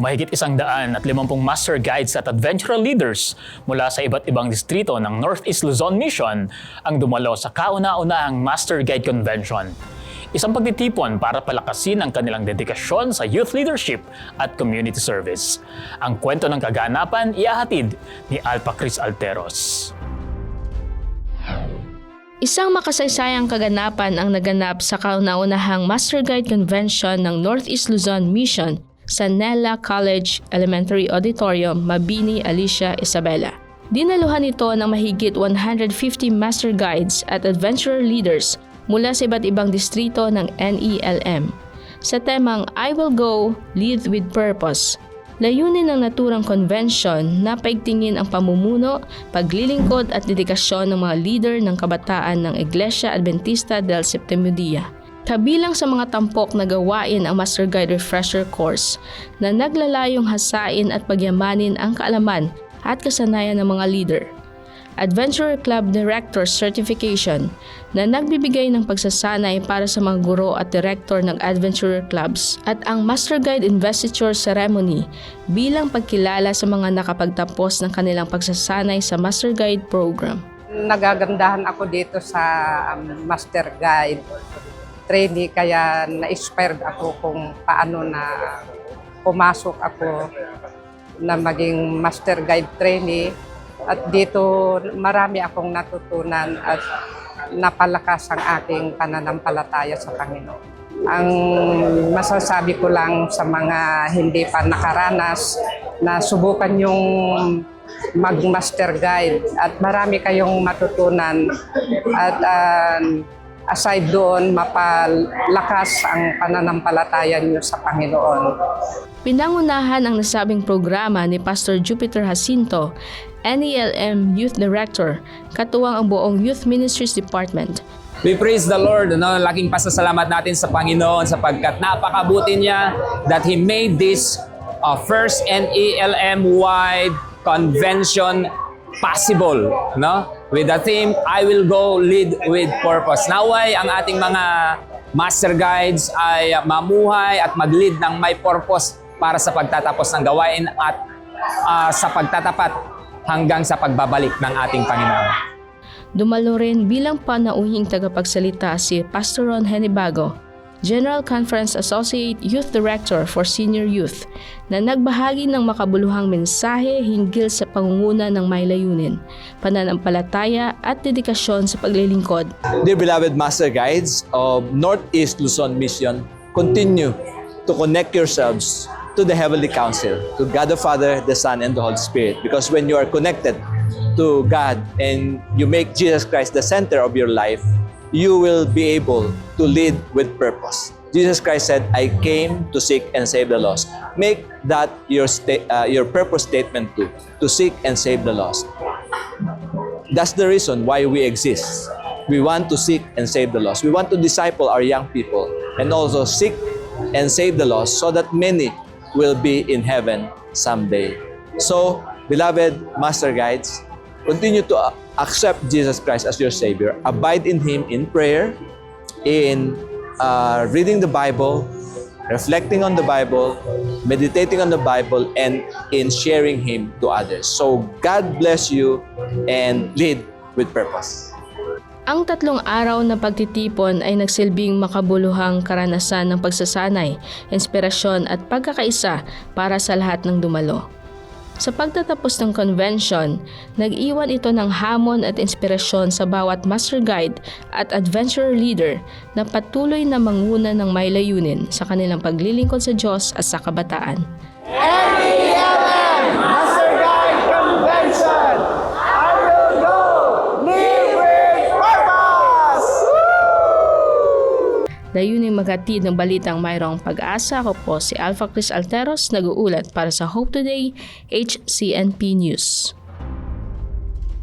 Mahigit isang daan at limampung master guides at adventural leaders mula sa iba't ibang distrito ng Northeast Luzon Mission ang dumalo sa kauna-unahang Master Guide Convention. Isang pagtitipon para palakasin ang kanilang dedikasyon sa youth leadership at community service. Ang kwento ng kaganapan iahatid ni Alpa Chris Alteros. Isang makasaysayang kaganapan ang naganap sa kauna-unahang Master Guide Convention ng Northeast Luzon Mission sa Nella College Elementary Auditorium, Mabini, Alicia, Isabela. Dinaluhan ito ng mahigit 150 Master Guides at Adventurer Leaders mula sa iba't ibang distrito ng NELM. Sa temang I Will Go, Lead with Purpose, Layunin ng naturang convention na paigtingin ang pamumuno, paglilingkod at dedikasyon ng mga leader ng kabataan ng Iglesia Adventista del Septimo Dia. Kabilang sa mga tampok na gawain ang Master Guide Refresher Course na naglalayong hasain at pagyamanin ang kaalaman at kasanayan ng mga leader. Adventurer Club Director Certification na nagbibigay ng pagsasanay para sa mga guro at director ng Adventurer Clubs at ang Master Guide Investiture Ceremony bilang pagkilala sa mga nakapagtapos ng kanilang pagsasanay sa Master Guide Program. Nagagandahan ako dito sa um, Master Guide trainee kaya na-inspired ako kung paano na pumasok ako na maging Master Guide trainee at dito marami akong natutunan at napalakas ang aking pananampalataya sa Panginoon. Ang masasabi ko lang sa mga hindi pa nakaranas na subukan yung mag-master guide at marami kayong matutunan at um, aside doon mapalakas ang pananampalataya niyo sa Panginoon. Pinangunahan ang nasabing programa ni Pastor Jupiter Jacinto, NELM Youth Director, katuwang ang buong Youth Ministries Department. We praise the Lord. No? Laking pasasalamat natin sa Panginoon sapagkat napakabuti niya that He made this uh, first NELM-wide convention possible. No? With the theme, I will go lead with purpose. Naway ang ating mga master guides ay mamuhay at mag-lead ng may purpose para sa pagtatapos ng gawain at uh, sa pagtatapat hanggang sa pagbabalik ng ating Panginoon. Dumalo rin bilang panauhing tagapagsalita si Pastor Ron Henibago, General Conference Associate Youth Director for Senior Youth, na nagbahagi ng makabuluhang mensahe hinggil sa pangunguna ng may layunin, pananampalataya at dedikasyon sa paglilingkod. Dear beloved Master Guides of Northeast Luzon Mission, continue to connect yourselves to the Heavenly Council, to God the Father, the Son, and the Holy Spirit. Because when you are connected to God and you make Jesus Christ the center of your life, you will be able to lead with purpose. Jesus Christ said, I came to seek and save the lost. Make that your, sta- uh, your purpose statement too, to seek and save the lost. That's the reason why we exist. We want to seek and save the lost. We want to disciple our young people and also seek and save the lost so that many will be in heaven someday. So, beloved master guides, continue to uh, accept Jesus Christ as your Savior. Abide in Him in prayer, in uh, reading the Bible, reflecting on the Bible, meditating on the Bible, and in sharing Him to others. So, God bless you and lead with purpose. Ang tatlong araw na pagtitipon ay nagsilbing makabuluhang karanasan ng pagsasanay, inspirasyon at pagkakaisa para sa lahat ng dumalo. Sa pagtatapos ng convention, nag-iwan ito ng hamon at inspirasyon sa bawat master guide at adventurer leader na patuloy na manguna ng may layunin sa kanilang paglilingkod sa Diyos at sa kabataan. Layuning maghatid ng balitang mayroong pag-asa. Ako po si Alpha Chris Alteros, nag-uulat para sa Hope Today, HCNP News.